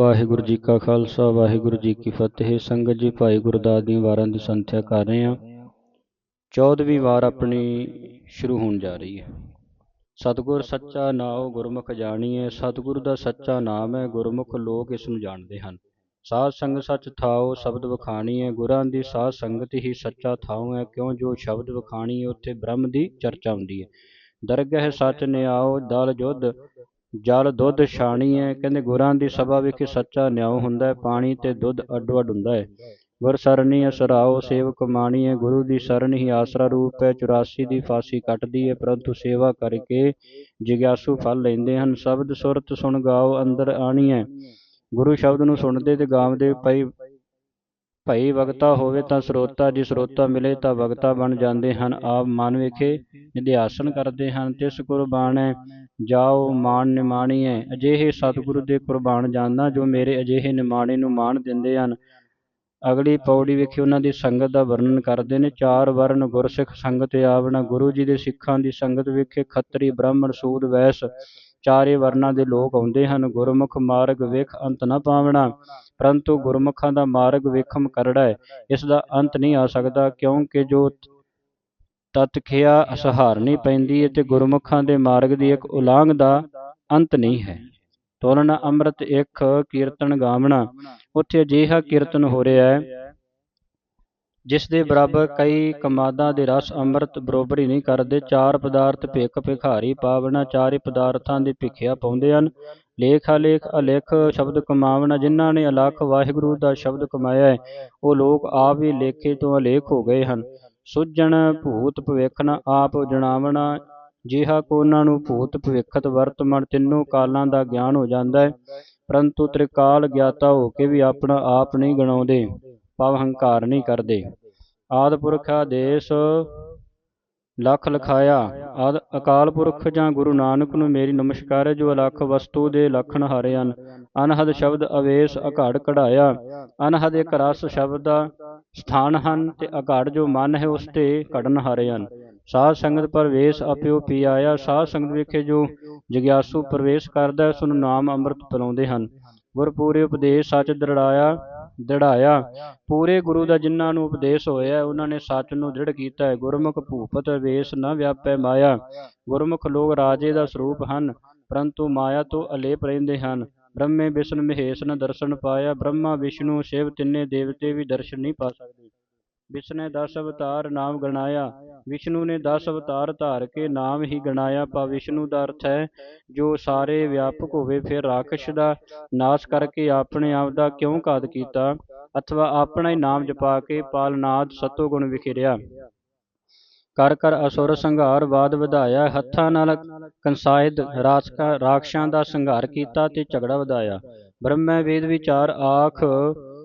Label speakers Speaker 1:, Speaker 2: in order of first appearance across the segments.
Speaker 1: ਵਾਹਿਗੁਰੂ ਜੀ ਕਾ ਖਾਲਸਾ, ਵਾਹਿਗੁਰੂ ਜੀ ਕੀ ਫਤਿਹ। ਸੰਗਤ ਜੀ, ਭਾਈ ਗੁਰਦਾਸ ਦੀਆਂ ਵਾਰਾਂ ਦੀ ਸੰਥਿਆ ਕਰ ਰਹੇ ਹਾਂ। 14ਵੀਂ ਵਾਰ ਆਪਣੀ ਸ਼ੁਰੂ ਹੋਣ ਜਾ ਰਹੀ ਹੈ। ਸਤਿਗੁਰ ਸੱਚਾ ਨਾਉ ਗੁਰਮੁਖ ਜਾਣੀਏ ਸਤਿਗੁਰ ਦਾ ਸੱਚਾ ਨਾਮ ਹੈ, ਗੁਰਮੁਖ ਲੋਕ ਇਸ ਨੂੰ ਜਾਣਦੇ ਹਨ। ਸਾਧ ਸੰਗ ਸੱਚ ਥਾਉ, ਸ਼ਬਦ ਵਖਾਣੀ ਹੈ ਗੁਰਾਂ ਦੀ ਸਾਧ ਸੰਗਤ ਹੀ ਸੱਚਾ ਥਾਉ ਹੈ। ਕਿਉਂ? ਜੋ ਸ਼ਬਦ ਵਖਾਣੀ ਹੈ ਉੱਥੇ ਬ੍ਰਹਮ ਦੀ ਚਰਚਾ ਹੁੰਦੀ ਹੈ। ਦਰਗਹਿ ਸੱਚ ਨਿਆਉ, ਦਲ ਜੁਧ ਜਲ ਦੁੱਧ ਛਾਣੀ ਹੈ ਕਹਿੰਦੇ ਗੁਰਾਂ ਦੀ ਸਭਾ ਵਿਖੇ ਸੱਚਾ ਨਿਆਉ ਹੁੰਦਾ ਹੈ ਪਾਣੀ ਤੇ ਦੁੱਧ ਅੱਡੋ ਅੱਡ ਹੁੰਦਾ ਹੈ ਗੁਰ ਸਰਣੀ ਅਸਰਾਓ ਸੇਵਕ ਮਾਣੀ ਹੈ ਗੁਰੂ ਦੀ ਸਰਨ ਹੀ ਆਸਰਾ ਰੂਪ ਹੈ 84 ਦੀ ਫਾਸੀ ਕੱਟਦੀ ਹੈ ਪਰੰਤੂ ਸੇਵਾ ਕਰਕੇ ਜਿਗਿਆਸੂ ਫਲ ਲੈਂਦੇ ਹਨ। ਸ਼ਬਦ ਸੁਰਤ ਸੁਣ ਗਾਓ, ਅੰਦਰ ਆਣੀ ਹੈ ਗੁਰੂ ਸ਼ਬਦ ਨੂੰ ਸੁਣਦੇ ਤੇ ਗਾਉਂਦੇ ਪਈ, ਭਈ ਵਗਤਾ ਹੋਵੇ ਤਾਂ ਸਰੋਤਾ। ਜੇ ਸਰੋਤਾ ਮਿਲੇ ਤਾਂ ਵਗਤਾ ਬਣ ਜਾਂਦੇ ਹਨ। ਆਪ ਮਨ ਵਿਖੇ ਨਿਧਿਆਸਨ ਕਰਦੇ ਹਨ। ਤਿਸ ਕੁਰਬਾਨੈ ਜਾਓ ਮਾਨ ਨਿਮਾਣੀਐ। ਅਜਿਹੇ ਸਤਿਗੁਰੂ ਦੇ ਕੁਰਬਾਨ ਜਾਣਦਾ ਜੋ ਮੇਰੇ ਅਜਿਹੇ ਨਿਮਾਣੇ ਨੂੰ ਮਾਣ ਦਿੰਦੇ ਹਨ। ਅਗਲੀ ਪੌੜੀ ਵਿਖੇ ਉਹਨਾਂ ਦੀ ਸੰਗਤ ਦਾ ਵਰਣਨ ਕਰਦੇ ਨੇ। ਚਾਰ ਵਰਨ ਗੁਰਸਿੱਖ ਸੰਗਤ ਆਵਣਾ। ਗੁਰੂ ਜੀ ਦੇ ਸਿੱਖਾਂ ਦੀ ਸੰਗਤ ਵਿਖੇ। ਖੱਤਰੀ, ਬ੍ਰਾਹਮਣ, ਸੂਦ, ਵੈਸ ਚਾਰੇ ਵਰਨਾਂ ਦੇ ਲੋਕ ਆਉਂਦੇ ਹਨ। ਗੁਰਮੁਖ ਮਾਰਗ ਵੇਖ, ਅੰਤ ਨਾ ਪਾਵਣਾ। ਪਰੰਤੂ ਗੁਰਮੁਖਾਂ ਦਾ ਮਾਰਗ ਵੇਖਮ ਕਰੜਾ ਹੈ। ਇਸ ਦਾ ਅੰਤ ਨਹੀਂ ਆ ਸਕਦਾ, ਕਿਉਂਕਿ ਜੋ ਤਤਖਿਆ ਅਸਹਾਰਨੀ ਪੈਂਦੀ ਹੈ ਤੇ ਗੁਰਮੁਖਾਂ ਦੇ ਮਾਰਗ ਦੀ ਇੱਕ ਉਲਾਂਘ ਦਾ ਅੰਤ ਨਹੀਂ ਹੈ। ਤੋਲਣਾ ਅੰਮ੍ਰਿਤ ਇੱਕ ਕੀਰਤਨ ਗਾਵਣਾ, ਉੱਥੇ ਅਜਿਹਾ ਕੀਰਤਨ ਹੋ ਰਿਹਾ ਹੈ, ਜਿਸ ਦੇ ਬਰਾਬਰ ਕਈ ਕਮਾਦਾਂ ਦੇ ਰਸ ਅੰਮ੍ਰਿਤ ਬਰੋਬਰੀ ਨਹੀਂ ਕਰਦੇ। ਚਾਰ ਪਦਾਰਥ ਭਿੱਖ ਭਿਖਾਰੀ ਪਾਵਣਾ, ਚਾਰੇ ਪਦਾਰਥਾਂ ਦੀ ਭਿਖਿਆ ਪਾਉਂਦੇ ਹਨ। ਲੇਖ ਅਲੇਖ ਅਲੇਖ ਸ਼ਬਦ ਕਮਾਵਣਾ, ਜਿਨ੍ਹਾਂ ਨੇ ਅਲਖ ਵਾਹਿਗੁਰੂ ਦਾ ਸ਼ਬਦ ਕਮਾਇਆ ਹੈ, ਉਹ ਲੋਕ ਆਪ ਵੀ ਲੇਖੇ ਤੋਂ ਅਲੇਖ ਹੋ ਗਏ ਹਨ। ਸੁਝਣ ਭੂਤ ਭਵਿੱਖਨ ਆਪ ਜਣਾਵਣਾ, ਜਿਹਾ ਕੋ ਉਹਨਾਂ ਨੂੰ ਭੂਤ ਭਵਿੱਖਤ ਵਰਤਮਾਨ ਤਿੰਨੋਂ ਕਾਲਾਂ ਦਾ ਗਿਆਨ ਹੋ ਜਾਂਦਾ ਹੈ, ਪਰੰਤੂ ਤ੍ਰਿਕਾਲ ਗਿਆਤਾ ਹੋ ਕੇ ਵੀ ਆਪਣਾ ਆਪ ਨਹੀਂ ਗਣਾਉਂਦੇ, ਭਾਵ ਹੰਕਾਰ ਨਹੀਂ ਕਰਦੇ। ਆਦ ਪੁਰਖ ਆਦੇਸ਼ ਲਖ ਲਖਾਇਆ, ਆਦ ਅਕਾਲ ਪੁਰਖ ਜਾਂ ਗੁਰੂ ਨਾਨਕ ਨੂੰ ਮੇਰੀ ਨਮਸਕਾਰ ਹੈ, ਜੋ ਅਲਖ ਵਸਤੂ ਦੇ ਲਖਣ ਹਾਰੇ ਹਨ। ਅਨਹਦ ਸ਼ਬਦ ਅਵੇਸ਼ ਅਘੜ ਕਢਾਇਆ। ਅਨਹਦ ਇੱਕ ਰਸ ਸ਼ਬਦ ਦਾ ਸਥਾਨ ਹਨ ਤੇ ਅਘੜ ਜੋ ਮਨ ਹੈ ਉਸ ਤੇ ਘੜਨ ਹਾਰੇ ਹਨ। ਸਾਧ ਸੰਗਤ ਪ੍ਰਵੇਸ਼ ਆਪਿਓ ਪੀ ਆਇਆ। ਸਾਧ ਸੰਗਤ ਵਿਖੇ ਜੋ ਜਗਿਆਸੂ ਪ੍ਰਵੇਸ਼ ਕਰਦਾ ਉਸ ਨੂੰ ਨਾਮ ਅੰਮ੍ਰਿਤ ਪਿਲਾਉਂਦੇ ਹਨ। ਗੁਰਪੂਰੇ ਉਪਦੇਸ਼ ਸੱਚ ਦ੍ਰਿੜਾਇਆ ਦ੍ਰਿੜਾਇਆ। ਪੂਰੇ ਗੁਰੂ ਦਾ ਜਿਨ੍ਹਾਂ ਨੂੰ ਉਪਦੇਸ਼ ਹੋਇਆ ਉਹਨਾਂ ਨੇ ਸੱਚ ਨੂੰ ਦ੍ਰਿੜ ਕੀਤਾ ਹੈ। ਗੁਰਮੁਖ ਭੂਪਤ ਵੇਸ ਨਾ ਵਿਆਪੈ ਮਾਇਆ। ਗੁਰਮੁਖ ਲੋਕ ਰਾਜੇ ਦਾ ਸਰੂਪ ਹਨ, ਪਰੰਤੂ ਮਾਇਆ ਤੋਂ ਅਲੇਪ ਰਹਿੰਦੇ ਹਨ। ਬ੍ਰਹਮੇ ਵਿਸ਼ਨ ਮਹੇਸ਼ ਨ ਦਰਸ਼ਨ ਪਾਇਆ, ਬ੍ਰਹਮਾ ਵਿਸ਼ਨੂੰ ਸ਼ਿਵ ਤਿੰਨੇ ਦੇਵਤੇ ਵੀ ਦਰਸ਼ਨ ਨਹੀਂ ਪਾ ਸਕਦੇ। ਵਿਸ਼ਨੇ 10 ਅਵਤਾਰ ਨਾਮ ਗਣਾਇਆ, ਵਿਸ਼ਨੂੰ ਨੇ 10 ਅਵਤਾਰ ਧਾਰ ਕੇ ਨਾਮ ਹੀ ਗਣਾਇਆ, ਪਾ ਵਿਸ਼ਨੂੰ ਦਾ ਅਰਥ ਹੈ, ਜੋ ਸਾਰੇ ਵਿਆਪਕ ਹੋਵੇ ਫਿਰ ਰਾਖਸ਼ ਦਾ ਨਾਸ਼ ਕਰਕੇ ਆਪਣੇ ਆਪ ਦਾ ਕਿਉਂ ਘਾਤ ਕੀਤਾ? ਅਥਵਾ ਆਪਣਾ ਹੀ ਨਾਮ ਜਪਾ ਕੇ ਪਾਲਨਾਦ ਸਤੋਗੁਣ ਵਿਖੇਰਿਆ। ਕਰ ਕਰ ਅਸੁਰ ਸੰਘਾਰ ਬਾਦ ਵਧਾਇਆ, ਹੱਥਾਂ ਨਾਲ ਕੰਸਾਇਦ ਰਾਖਸ਼ਾਂ ਦਾ ਸੰਘਾਰ ਕੀਤਾ ਤੇ ਝਗੜਾ ਵਧਾਇਆ। ਬ੍ਰਹਮੈ ਵੇਦ ਵਿਚਾਰ ਆਖ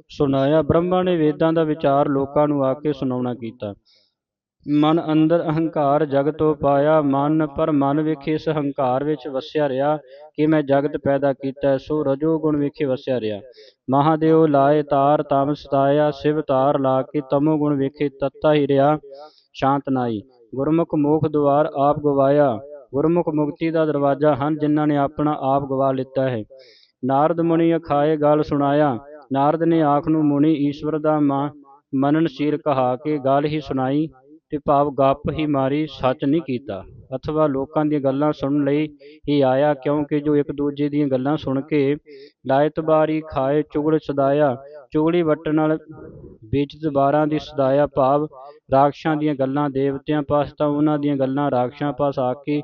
Speaker 1: ਸੁਣਾਇਆ। ਬ੍ਰਹਮਾ ਨੇ ਵੇਦਾਂ ਦਾ ਵਿਚਾਰ ਲੋਕਾਂ ਨੂੰ ਆ ਕੇ ਸੁਣਾਉਣਾ ਕੀਤਾ। ਮਨ ਅੰਦਰ ਅਹੰਕਾਰ ਜਗਤੋਂ ਪਾਇਆ। ਮਨ ਪਰ ਮਨ ਵਿਖੇ ਇਸ ਹੰਕਾਰ ਵਿੱਚ ਵਸਿਆ ਰਿਹਾ ਕਿ ਮੈਂ ਜਗਤ ਪੈਦਾ ਕੀਤਾ, ਸੋ ਰਜੋ ਗੁਣ ਵਿਖੇ ਵਸਿਆ ਰਿਹਾ। ਮਹਾਦੇਵ ਲਾਏ ਤਾਰ ਤਮ ਸਤਾਇਆ, ਸਿਵ ਤਾਰ ਲਾ ਕੇ ਤਮੋ ਗੁਣ ਵਿਖੇ ਤੱਤਾ ਹੀ ਰਿਹਾ। ਸ਼ਾਂਤ ਨਾਈ। ਗੁਰਮੁਖ ਮੋਖ ਦੁਆਰ ਆਪ ਗਵਾਇਆ। ਗੁਰਮੁਖ ਮੁਕਤੀ ਦਾ ਦਰਵਾਜ਼ਾ ਹਨ ਜਿਨ੍ਹਾਂ ਨੇ ਆਪਣਾ ਆਪ ਗਵਾ ਲਿੱਤਾ ਹੈ। ਨਾਰਦ ਮੁਨੀ ਅਖਾਏ ਗੱਲ ਸੁਣਾਇਆ। ਨਾਰਦ ਨੇ ਆਖ ਨੂੰ, ਮੁਨੀ, ਈਸ਼ਵਰ ਦਾ ਮਨਨਸ਼ੀਲ ਕਹਾ ਕੇ ਗੱਲ ਹੀ ਸੁਣਾਈ ਤੇ ਭਾਵ ਗੱਪ ਹੀ ਮਾਰੀ, ਸੱਚ ਨਹੀਂ ਕੀਤਾ। ਅਥਵਾ ਲੋਕਾਂ ਦੀਆਂ ਗੱਲਾਂ ਸੁਣਨ ਲਈ ਹੀ ਆਇਆ, ਕਿਉਂਕਿ ਜੋ ਇੱਕ ਦੂਜੇ ਦੀਆਂ ਗੱਲਾਂ ਸੁਣ ਕੇ ਲਾਇਤ ਬਾਰੀ ਖਾਏ ਚੁਗਲ ਸਦਾਇਆ। ਚੁਗਲੀ ਵੱਟਣ ਨਾਲ ਵਿੱਚ ਬਾਰਾਂ ਦੀ ਸਦਾਇਆ ਭਾਵ ਰਾਖਸ਼ਾਂ ਦੀਆਂ ਗੱਲਾਂ, ਦੇਵਤਿਆਂ ਪਾਸ ਤਾਂ ਉਹਨਾਂ ਦੀਆਂ ਗੱਲਾਂ, ਰਾਖਸ਼ਾਂ ਪਾਸ ਆ ਕੇ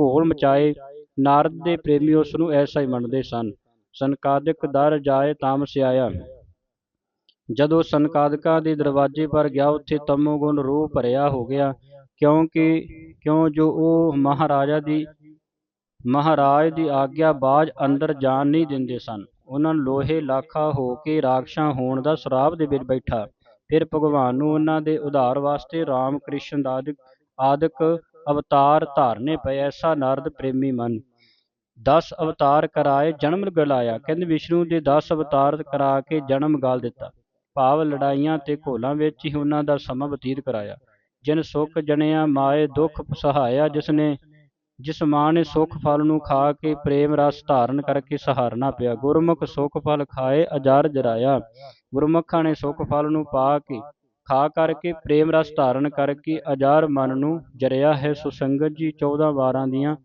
Speaker 1: ਘੋਲ ਮਚਾਏ, ਨਾਰਦ ਦੇ ਪ੍ਰੇਮੀ ਉਸ ਨੂੰ ਐਸਾ ਹੀ ਮੰਨਦੇ ਸਨ। ਸੰਕਾਦਿਕ ਦਰ ਜਾਏ ਤਾਮਸ ਆਇਆ ਜਦੋਂ ਸੰਕਾਦਿਕਾ ਦੇ ਦਰਵਾਜ਼ੇ ਪਰ ਗਿਆ, ਉੱਥੇ ਤਮੋਗੁਣ ਗੁਣ ਭਰਿਆ ਹੋ ਗਿਆ, ਕਿਉਂਕਿ, ਕਿਉਂ ਜੋ ਉਹ ਮਹਾਰਾਜਾ ਦੀ, ਮਹਾਰਾਜ ਦੀ ਆਗਿਆ ਬਾਜ ਅੰਦਰ ਜਾਣ ਨਹੀਂ ਦਿੰਦੇ ਸਨ। ਉਹਨਾਂ ਲੋਹੇ ਲਾਖਾ ਹੋ ਕੇ ਰਾਖਸ਼ਾਂ ਹੋਣ ਦਾ ਸਰਾਪ ਦੇ ਵਿੱਚ ਬੈਠਾ। ਫਿਰ ਭਗਵਾਨ ਨੂੰ ਉਹਨਾਂ ਦੇ ਉਧਾਰ ਵਾਸਤੇ ਰਾਮ ਕ੍ਰਿਸ਼ਨ ਆਦਿਕ ਆਦਿਕ ਅਵਤਾਰ ਧਾਰਨੇ ਪਏ। ਐਸਾ ਨਰਦ ਪ੍ਰੇਮੀ ਮਨ। 10 ਅਵਤਾਰ ਕਰਾਏ, ਜਨਮ ਗਲਾਇਆ। ਕਹਿੰਦੇ ਵਿਸ਼ਨੂੰ ਦੇ 10 ਅਵਤਾਰ ਕਰਾ ਕੇ ਜਨਮ ਗਾਲ ਦਿੱਤਾ। ਭਾਵ ਲੜਾਈਆਂ ਤੇ ਘੋਲਾਂ ਵਿੱਚ ਹੀ ਉਹਨਾਂ ਦਾ ਸਮਾਂ ਬਤੀਤ ਕਰਾਇਆ। ਜਿਨ ਸੁਖ ਜਣਿਆ, ਮਾਏ ਦੁਖ ਸਹਾਇਆ ਜਿਸਨੇ ਜਿਸ ਮਾਂ ਨੇ ਸੁਖ ਫਲ ਨੂੰ ਖਾ ਕੇ ਪ੍ਰੇਮ ਰਸ ਧਾਰਨ ਕਰਕੇ ਸਹਾਰਨਾ ਪਿਆ, ਗੁਰਮੁਖ ਸੁਖ ਫਲ ਖਾਏ, ਅਜਰ ਜਰਾਇਆ। ਗੁਰਮੁਖਾਂ ਨੇ ਸੁਖ ਫਲ ਨੂੰ ਪਾ ਕੇ, ਖਾ ਕਰਕੇ, ਪ੍ਰੇਮ ਰਸ ਧਾਰਨ ਕਰਕੇ ਅਜਾਰ ਮਨ ਨੂੰ ਜਰਿਆ ਹੈ। ਸੁਸੰਗਤ ਜੀ 14 ਵਾਰਾਂ ਦੀਆਂ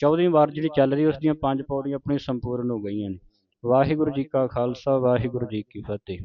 Speaker 1: 14ਵੀਂ ਵਾਰ ਜਿਹੜੀ ਚੱਲ ਰਹੀ, ਉਸ ਦੀਆਂ ਪੰਜ ਪੌੜੀਆਂ ਆਪਣੀ ਸੰਪੂਰਨ ਹੋ ਗਈਆਂ ਨੇ। ਵਾਹਿਗੁਰੂ ਜੀ ਕਾ ਖਾਲਸਾ, ਵਾਹਿਗੁਰੂ ਜੀ ਕੀ ਫਤਿਹ।